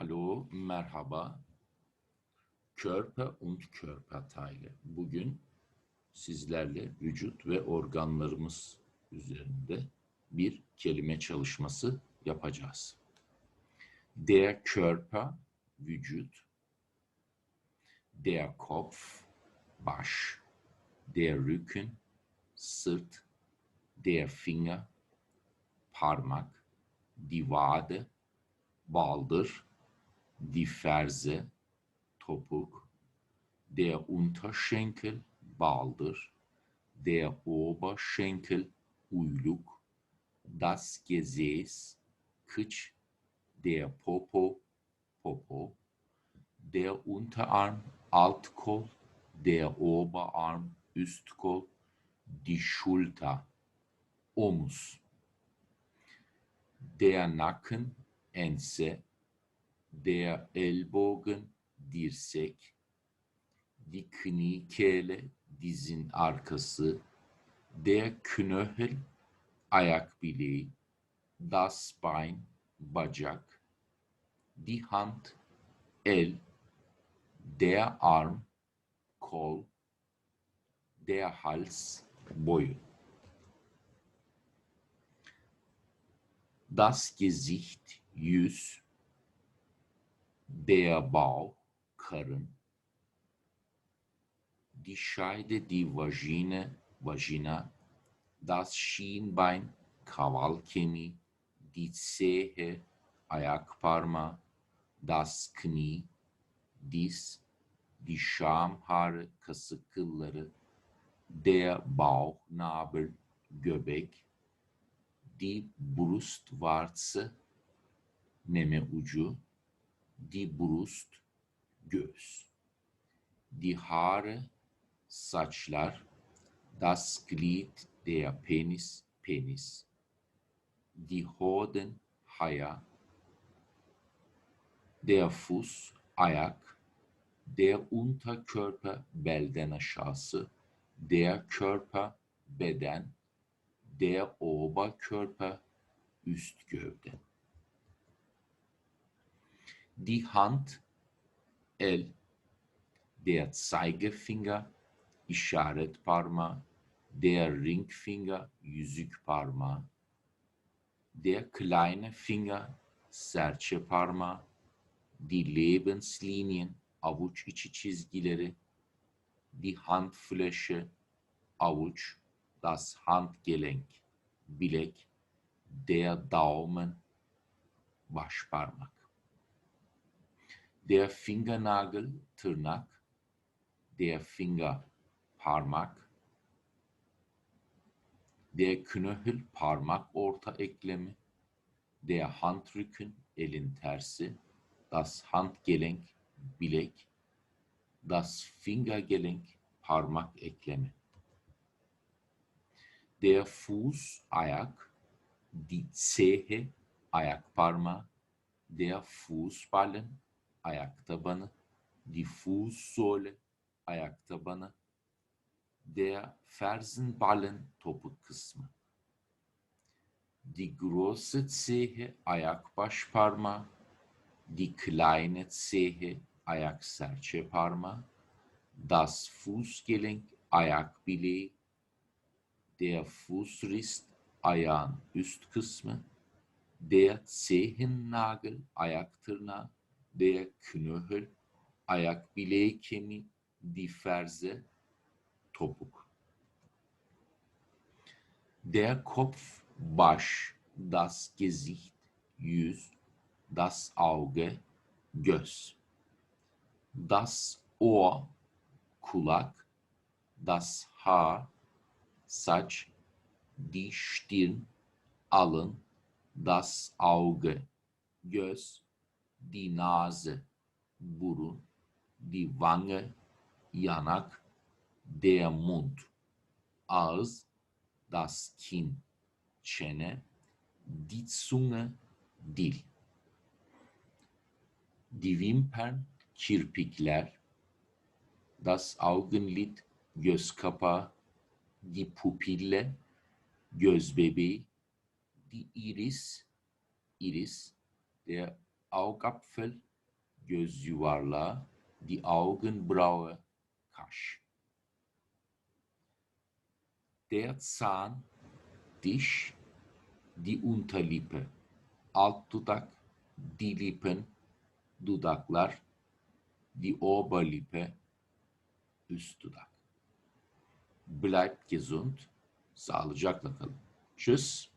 Hallo, merhaba. Körper und Körperteile. Bugün sizlerle vücut ve organlarımız üzerinde bir kelime çalışması yapacağız. Der Körper, vücut. Der Kopf, baş. Der Rücken, sırt. Der Finger, parmak. Die Wade, baldır. Die Ferse, topuk. Der Unterschenkel, baldır. Der Oberschenkel, uyluk. Das Gesäß, kıç. Der Popo, popo. Der Unterarm, alt kol. Der Oberarm, üst kol. Die Schulter, omuz. Der Nacken, ense. Der Ellbogen, dirsek. Die Kniekehle, dizin arkası. Der Knöchel, ayak bileği. Das Bein, bacak. Die Hand, el. Der Arm, kol. Der Hals, boyun. Das Gesicht, yüz. Der Bauch, karın. Die Scheide, die Vagine, vagina. Das Schienbein, kaval kemiği. Die Zehe, ayak parmağı. Das Knie, diz. Die Schamhaare, kasık kılları. Der Bauchnabel, göbek. Die Brustwarze, meme ucu. Die Brust, göğüs. Die Haare, saçlar. Das Glied, der Penis, penis. Die Hoden, haya. Der Fuß, ayak. Der Unterkörper, belden aşağısı. Der Körper, beden. Der Oberkörper, üst gövde. Die Hand, el. Der Zeigefinger, işaret parmağı. Der Ringfinger, yüzük parmağı. Der kleine Finger, serçe parmağı. Die Lebenslinien, avuç içi çizgileri. Die Handfläche, avuç. Das Handgelenk, bilek. Der Daumen, baş parmak. Der Fingernagel, tırnak. Der Finger, parmak. Der Knöchel, parmak orta eklemi. Der Handrücken, elin tersi. Das Handgelenk, bilek. Das Fingergelenk, parmak eklemi. Der Fuß, ayak. Die Zehe, ayak parmağı. Der Fußballen, ayak tabanı. Die Fußsohle, ayak tabanı. Der Fersenballen, topuk kısmı. Die große Zehe, ayak baş parmağı. Die kleine Zehe, ayak serçe parmağı. Das Fußgelenk, ayak bileği. Der Fußrist, ayağın üst kısmı. Der Zehennagel, ayak tırnağı. Der Knöchel, ayak bileği kemiği. Die Ferse, topuk. Der Kopf, baş. Das Gesicht, yüz. Das Auge, göz. Das Ohr, kulak. Das Haar, saç. Die Stirn, alın. Das Auge, göz. Die Nase, burun. Die Wange, yanak. Der Mund, ağız. Das Kinn, çene. Die Zunge, dil. Die Wimpern, kirpikler. Das Augenlid, göz kapağı. Die Pupille, göz bebeği. Die Iris, iris. Der Augapfel, göz yuvarlağı, die Augenbraue, kaş. Der Zahn, diş, die Unterlippe, alt dudak, die Lippen, dudaklar, die Oberlippe, üst dudak. Bleibt gesund, sağlıcakla kalın. Tschüss.